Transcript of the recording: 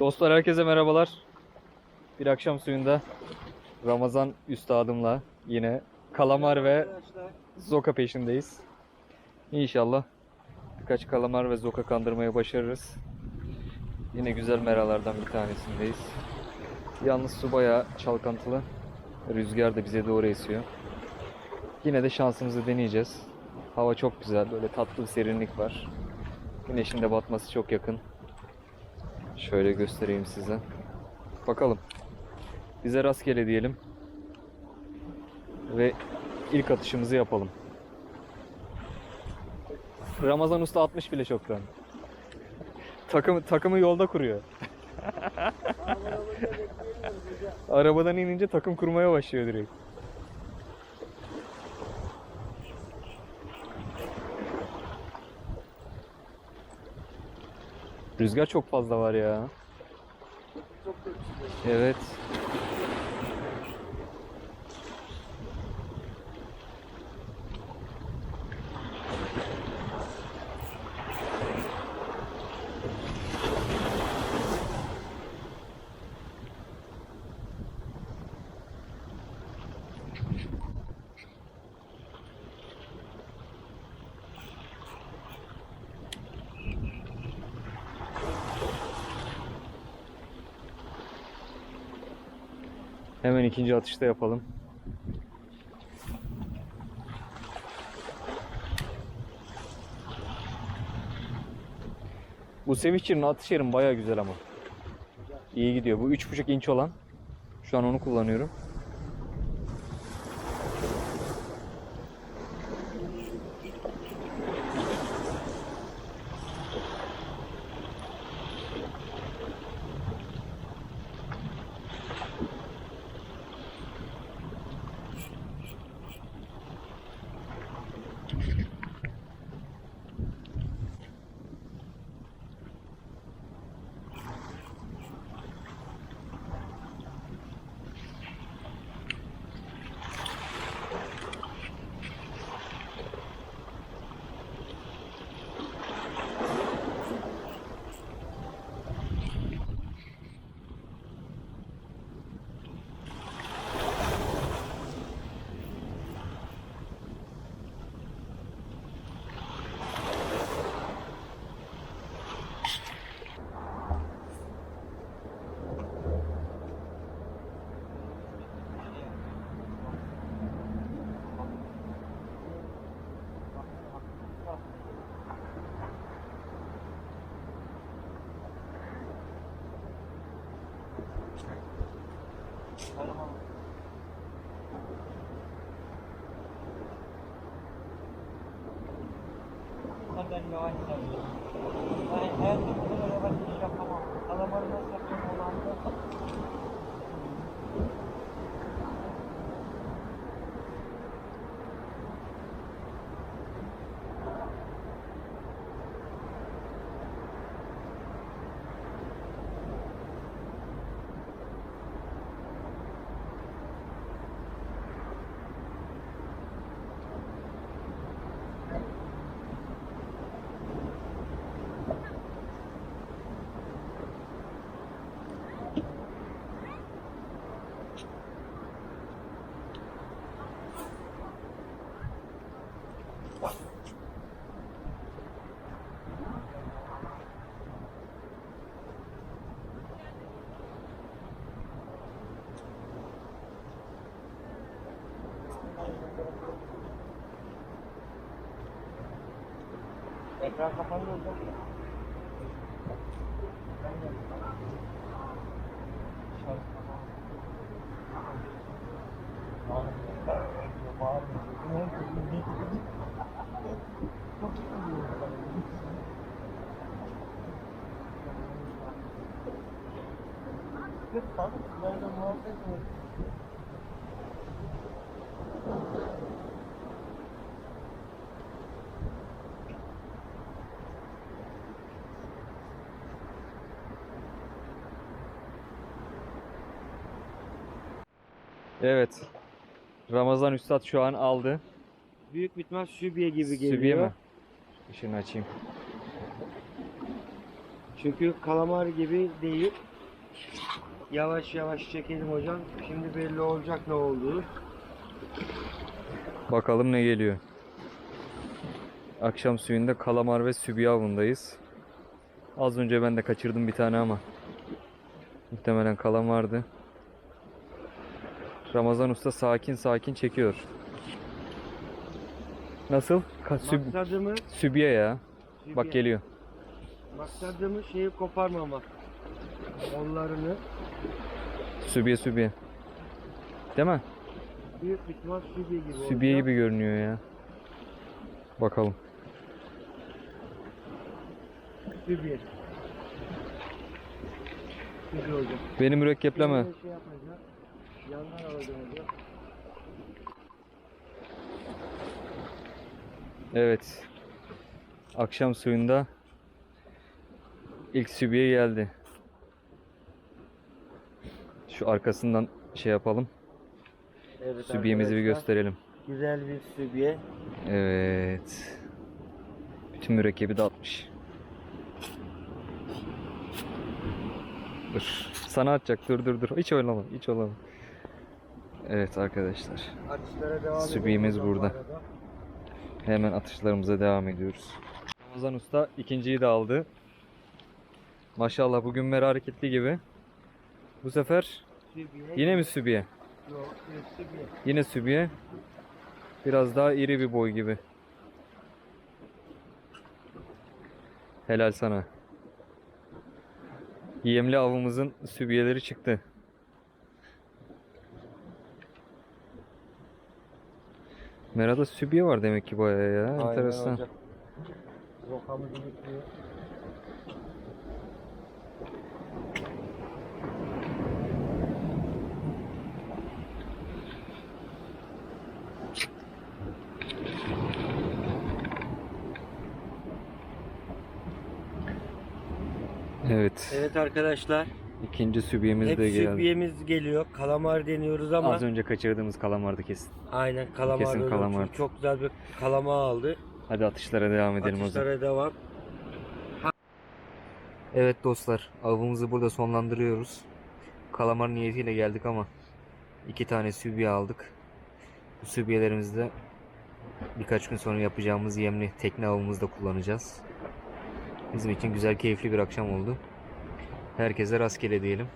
Dostlar herkese merhabalar. Bir akşam suyunda Ramazan üstadımla yine kalamar ve zoka peşindeyiz. İnşallah birkaç kalamar ve zoka kandırmayı başarırız. Yine güzel meralardan bir tanesindeyiz. Yalnız su bayağı çalkantılı. Rüzgar da bize doğru esiyor. Yine de şansımızı deneyeceğiz. Hava çok güzel. Böyle tatlı bir serinlik var. Güneşin de batması çok yakın. Şöyle göstereyim size. Bakalım. Bize rastgele diyelim. Ve ilk atışımızı yapalım. Ramazan Usta 60 bile çoktan. Takım, takımı yolda kuruyor. Arabadan inince takım kurmaya başlıyor direkt. Rüzgar çok fazla var ya. Evet. Hemen ikinci atışta yapalım. Bu Switcher'ın atış yerim baya güzel ama. İyi gidiyor. Bu 3.5 inç olan. Şu an onu kullanıyorum. Ben yavaş yapıyorum. Yani hayatımda böyle yavaş iş yapamam. Kalamarı nasıl yapıyorum onu anladım. Ekran kapandı hocam. Şarj kapandı. Lütfen, nerede muhabbet var? Evet. Ramazan Üstad şu an aldı. Büyük bitmez sübye gibi geliyor. Sübiye mi? Işığını açayım. Çünkü kalamar gibi değil. Yavaş yavaş çekelim hocam. Şimdi belli olacak ne olduğu. Bakalım ne geliyor. Akşam suyunda kalamar ve sübiye avındayız. Az önce ben de kaçırdım bir tane ama. Muhtemelen kalamardı. Ramazan Usta sakin sakin çekiyor. Nasıl? Ka- süb- Maksadımı, sübiye ya. Bak sübye- geliyor. maksadımı şeyi koparmamak. Onlarını Sübiye sübiye. Değil mi? büyük ihtimal sübye gibi Sübiye olacak. gibi görünüyor ya. Bakalım. Sübye. Sübye hocam. Beni mürekkepleme. Şey yapacağım. Yandan alacağım hocam. Evet. Akşam suyunda ilk sübiye geldi. Şu arkasından şey yapalım. Evet Sübiyemizi bir gösterelim. Güzel bir sübye. Evet. Bütün mürekkebi dağıtmış. Dur. Sana atacak. Dur dur dur. Hiç oynama. Hiç oynama. Evet arkadaşlar. Bu burada. Hemen atışlarımıza devam ediyoruz. Ramazan Usta ikinciyi de aldı. Maşallah bugün mer hareketli gibi. Bu sefer yine mi sübiye? Yok, sübye. Yine sübiye. Biraz daha iri bir boy gibi. Helal sana. Yemli avımızın sübiyeleri çıktı. Merada sübiye var demek ki bayağı ya. Aynen Enteresan. hocam. Evet. Evet arkadaşlar. İkinci sübiyemiz Hep de geldi. sübyemiz geliyor. Kalamar deniyoruz ama Az önce kaçırdığımız kalamardı kesin. aynen kalamar Kesin kalamar. Çünkü Çok güzel bir kalama aldı. Hadi atışlara devam edelim o zaman. Atışlara devam. Evet dostlar, avımızı burada sonlandırıyoruz. Kalamar niyetiyle geldik ama iki tane sübye aldık. Bu sübyelerimizi de birkaç gün sonra yapacağımız yemli tekne avımızda kullanacağız. Bizim için güzel, keyifli bir akşam oldu. Herkese rastgele diyelim.